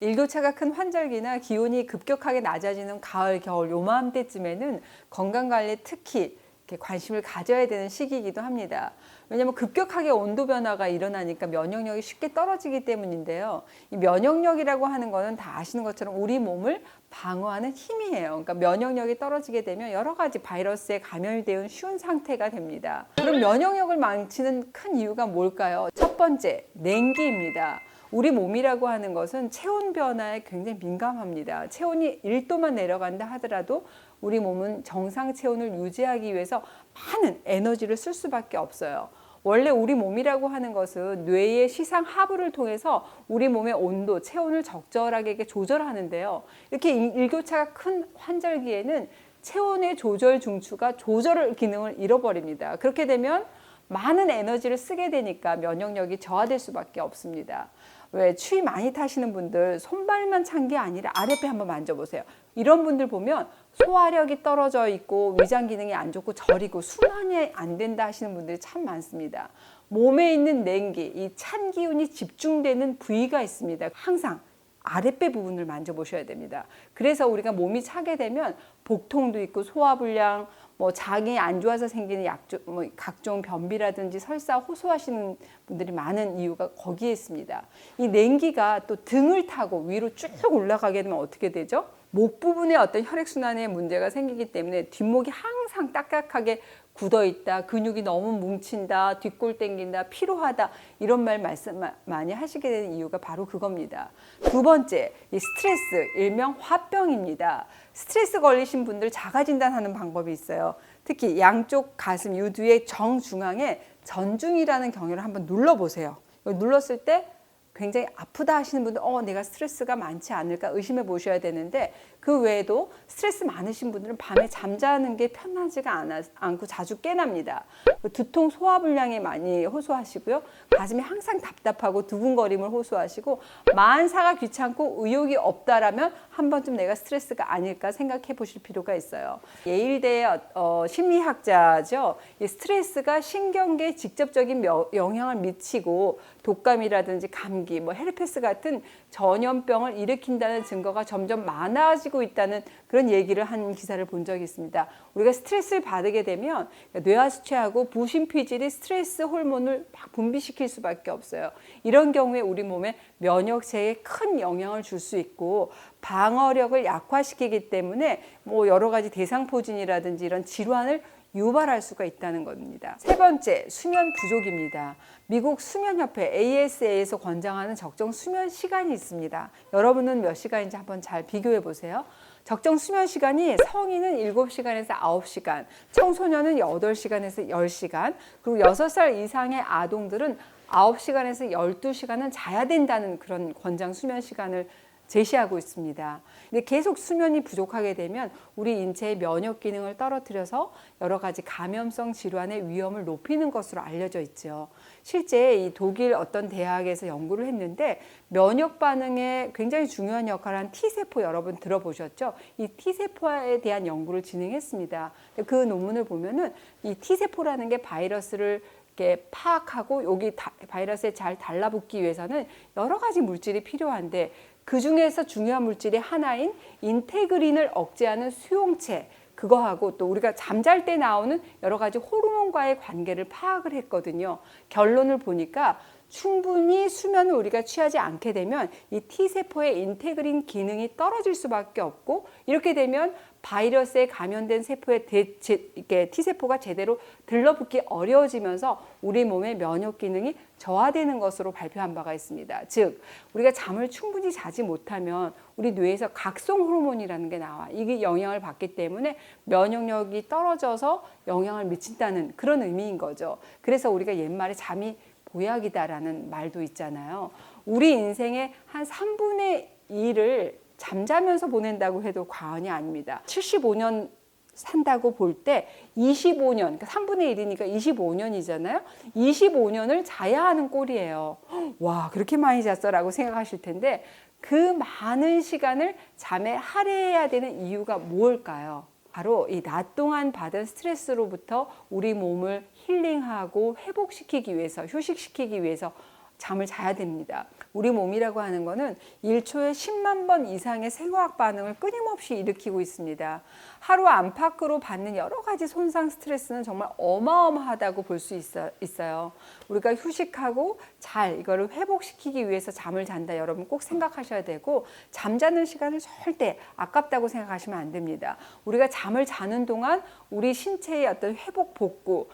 일교차가 큰 환절기나 기온이 급격하게 낮아지는 가을, 겨울 요맘때쯤에는 건강관리에 특히 관심을 가져야 되는 시기이기도 합니다. 왜냐하면 급격하게 온도 변화가 일어나니까 면역력이 쉽게 떨어지기 때문인데요. 이 면역력이라고 하는 거는 다 아시는 것처럼 우리 몸을 방어하는 힘이에요. 그러니까 면역력이 떨어지게 되면 여러 가지 바이러스에 감염이 되는 쉬운 상태가 됩니다. 그럼 면역력을 망치는 큰 이유가 뭘까요? 첫 번째, 냉기입니다. 우리 몸이라고 하는 것은 체온 변화에 굉장히 민감합니다. 체온이 1도만 내려간다 하더라도 우리 몸은 정상 체온을 유지하기 위해서 많은 에너지를 쓸 수밖에 없어요. 원래 우리 몸이라고 하는 것은 뇌의 시상 하부를 통해서 우리 몸의 온도, 체온을 적절하게 조절하는데요. 이렇게 일- 일교차가 큰 환절기에는 체온의 조절 중추가 조절 기능을 잃어버립니다. 그렇게 되면 많은 에너지를 쓰게 되니까 면역력이 저하될 수밖에 없습니다. 왜 추위 많이 타시는 분들 손발만 찬 게 아니라 아랫배 한번 만져보세요. 이런 분들 보면 소화력이 떨어져 있고 위장 기능이 안 좋고 저리고 순환이 안 된다 하시는 분들이 참 많습니다. 몸에 있는 냉기, 이 찬 기운이 집중되는 부위가 있습니다. 항상 아랫배 부분을 만져보셔야 됩니다. 그래서 우리가 몸이 차게 되면 복통도 있고 소화불량, 뭐 장이 안 좋아서 생기는 약종, 뭐 각종 변비라든지 설사 호소하시는 분들이 많은 이유가 거기에 있습니다. 이 냉기가 또 등을 타고 위로 쭉 올라가게 되면 어떻게 되죠? 목 부분에 어떤 혈액순환에 문제가 생기기 때문에 뒷목이 항상 딱딱하게 굳어 있다, 근육이 너무 뭉친다, 뒷골 땡긴다, 피로하다 이런 말 말씀 마- 많이 하시게 되는 이유가 바로 그겁니다. 두 번째, 이 스트레스 일명 화병입니다. 스트레스 걸리신 분들 자가 진단하는 방법이 있어요. 특히 양쪽 가슴 유두의 정중앙에 전중이라는 경혈을 한번 눌러 보세요. 눌렀을 때 굉장히 아프다 하시는 분들, 어, 내가 스트레스가 많지 않을까 의심해 보셔야 되는데 그 외에도 스트레스 많으신 분들은 밤에 잠자는 게 편하지가 않아, 않고 자주 깨납니다. 두통 소화불량에 많이 호소하시고요. 가슴이 항상 답답하고 두근거림을 호소하시고 만사가 귀찮고 의욕이 없다라면 한 번쯤 내가 스트레스가 아닐까 생각해 보실 필요가 있어요. 예일대 어, 심리학자죠. 이 스트레스가 신경계에 직접적인 며- 영향을 미치고 독감이라든지 감기, 뭐 헤르페스 같은 전염병을 일으킨다는 증거가 점점 많아 지고 있다는 그런 얘기를 한 기사를 본 적이 있습니다. 우리가 스트레스를 받게 되면 뇌하수체하고 부신피질이 스트레스 호르몬을 막 분비시킬 수밖에 없어요. 이런 경우에 우리 몸에 면역체에 큰 영향을 줄 수 있고 방어력을 약화시키기 때문에 뭐 여러 가지 대상포진이라든지 이런 질환을 유발할 수가 있다는 겁니다. 세 번째, 수면 부족입니다. 미국 수면협회 ASA에서 권장하는 적정 수면 시간이 있습니다. 여러분은 몇 시간인지 한번 잘 비교해 보세요. 적정 수면 시간이 성인은 7시간에서 9시간, 청소년은 8시간에서 10시간, 그리고 6살 이상의 아동들은 9시간에서 12시간은 자야 된다는 그런 권장 수면 시간을 제시하고 있습니다. 근데 계속 수면이 부족하게 되면 우리 인체의 면역 기능을 떨어뜨려서 여러 가지 감염성 질환의 위험을 높이는 것으로 알려져 있죠. 실제 이 독일 어떤 대학에서 연구를 했는데 면역 반응에 굉장히 중요한 역할을 한 T세포 여러분 들어보셨죠? 이 T세포에 대한 연구를 진행했습니다. 그 논문을 보면은 이 T세포라는 게 바이러스를 이렇게 파악하고 여기 다- 바이러스에 잘 달라붙기 위해서는 여러 가지 물질이 필요한데 그 중에서 중요한 물질이 하나인 인테그린을 억제하는 수용체 그거하고 또 우리가 잠잘 때 나오는 여러 가지 호르몬과의 관계를 파악을 했거든요. 결론을 보니까 충분히 수면을 우리가 취하지 않게 되면 이 T세포의 인테그린 기능이 떨어질 수밖에 없고 이렇게 되면 바이러스에 감염된 세포의 대, 제, 이렇게 T세포가 제대로 들러붙기 어려워지면서 우리 몸의 면역 기능이 저하되는 것으로 발표한 바가 있습니다. 즉, 우리가 잠을 충분히 자지 못하면 우리 뇌에서 각성 호르몬이라는 게 나와. 이게 영향을 받기 때문에 면역력이 떨어져서 영향을 미친다는 그런 의미인 거죠. 그래서 우리가 옛말에 잠이 보약이다라는 말도 있잖아요. 우리 인생의 한 3분의 1을 잠자면서 보낸다고 해도 과언이 아닙니다. 75년 산다고 볼 때 25년, 그러니까 3분의 1이니까 25년이잖아요. 25년을 자야 하는 꼴이에요. 와, 그렇게 많이 잤어라고 생각하실 텐데 그 많은 시간을 잠에 할애해야 되는 이유가 무엇일까요? 바로 이 낮 동안 받은 스트레스로부터 우리 몸을 힐링하고 회복시키기 위해서, 휴식시키기 위해서 잠을 자야 됩니다. 우리 몸이라고 하는 거는 1초에 10만 번 이상의 생화학 반응을 끊임없이 일으키고 있습니다. 하루 안팎으로 받는 여러 가지 손상 스트레스는 정말 어마어마하다고 볼 수 있어요. 우리가 휴식하고 잘 이거를 회복시키기 위해서 잠을 잔다 여러분 꼭 생각하셔야 되고 잠자는 시간을 절대 아깝다고 생각하시면 안 됩니다. 우리가 잠을 자는 동안 우리 신체의 어떤 회복 복구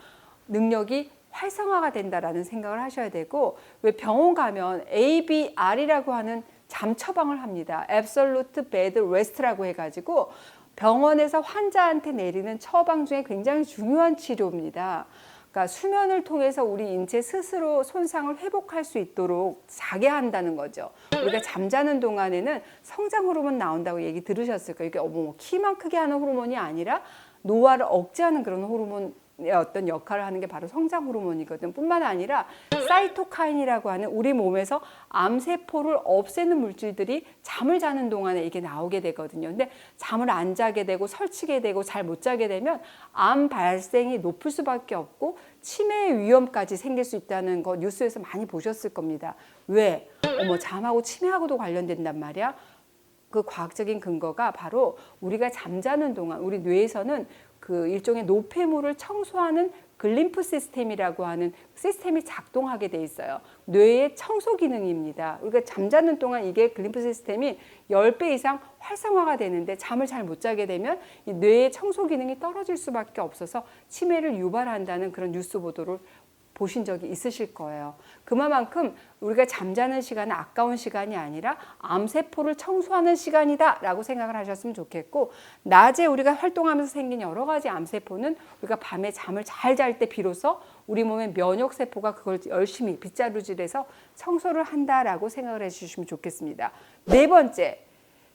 능력이 활성화가 된다라는 생각을 하셔야 되고 왜 병원 가면 ABR이라고 하는 잠 처방을 합니다. Absolute Bed Rest라고 해가지고 병원에서 환자한테 내리는 처방 중에 굉장히 중요한 치료입니다. 그러니까 수면을 통해서 우리 인체 스스로 손상을 회복할 수 있도록 자게 한다는 거죠. 우리가 잠자는 동안에는 성장 호르몬 나온다고 얘기 들으셨을 거예요. 이게 뭐 키만 크게 하는 호르몬이 아니라 노화를 억제하는 그런 호르몬 어떤 역할을 하는 게 바로 성장 호르몬이거든. 뿐만 아니라 사이토카인이라고 하는 우리 몸에서 암세포를 없애는 물질들이 잠을 자는 동안에 이게 나오게 되거든요. 근데 잠을 안 자게 되고 설치게 되고 잘 못 자게 되면 암 발생이 높을 수밖에 없고 치매 위험까지 생길 수 있다는 거 뉴스에서 많이 보셨을 겁니다. 왜? 어머, 잠하고 치매하고도 관련된단 말이야. 그 과학적인 근거가 바로 우리가 잠자는 동안 우리 뇌에서는 그 일종의 노폐물을 청소하는 글림프 시스템이라고 하는 시스템이 작동하게 돼 있어요. 뇌의 청소 기능입니다. 우리가 잠자는 동안 이게 글림프 시스템이 10배 이상 활성화가 되는데 잠을 잘 못 자게 되면 이 뇌의 청소 기능이 떨어질 수밖에 없어서 치매를 유발한다는 그런 뉴스 보도를 보신 적이 있으실 거예요. 그만큼 우리가 잠자는 시간은 아까운 시간이 아니라 암세포를 청소하는 시간이다 라고 생각을 하셨으면 좋겠고 낮에 우리가 활동하면서 생긴 여러 가지 암세포는 우리가 밤에 잠을 잘 잘 때 비로소 우리 몸의 면역세포가 그걸 열심히 빗자루질해서 청소를 한다라고 생각을 해주시면 좋겠습니다. 네 번째,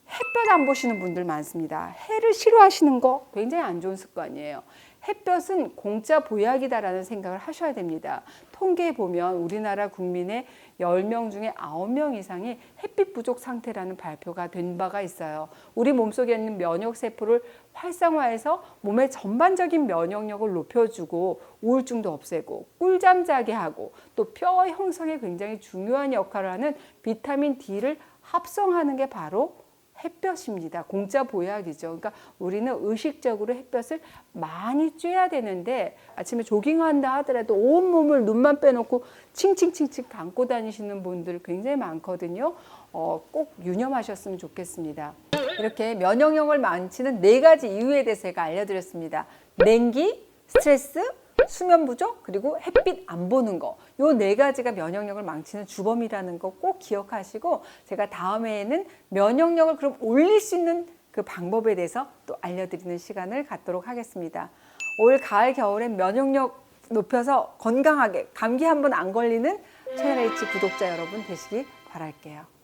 햇볕 안 보시는 분들 많습니다. 해를 싫어하시는 거 굉장히 안 좋은 습관이에요. 햇볕은 공짜 보약이다라는 생각을 하셔야 됩니다. 통계에 보면 우리나라 국민의 10명 중에 9명 이상이 햇빛 부족 상태라는 발표가 된 바가 있어요. 우리 몸속에 있는 면역 세포를 활성화해서 몸의 전반적인 면역력을 높여주고 우울증도 없애고 꿀잠 자게 하고 또 뼈 형성에 굉장히 중요한 역할을 하는 비타민 D를 합성하는 게 바로 햇볕입니다. 공짜 보약이죠. 그러니까 우리는 의식적으로 햇볕을 많이 쬐야 되는데 아침에 조깅한다 하더라도 온 몸을 눈만 빼놓고 칭칭칭칭 감고 다니시는 분들 굉장히 많거든요. 어, 꼭 유념하셨으면 좋겠습니다. 이렇게 면역력을 망치는 네 가지 이유에 대해서 제가 알려드렸습니다. 냉기, 스트레스, 수면 부족 그리고 햇빛 안 보는 거. 요 네 가지가 면역력을 망치는 주범이라는 거 꼭 기억하시고 제가 다음에는 면역력을 그럼 올릴 수 있는 그 방법에 대해서 또 알려드리는 시간을 갖도록 하겠습니다. 올 가을 겨울엔 면역력 높여서 건강하게 감기 한 번 안 걸리는 채널 H 구독자 여러분 되시기 바랄게요.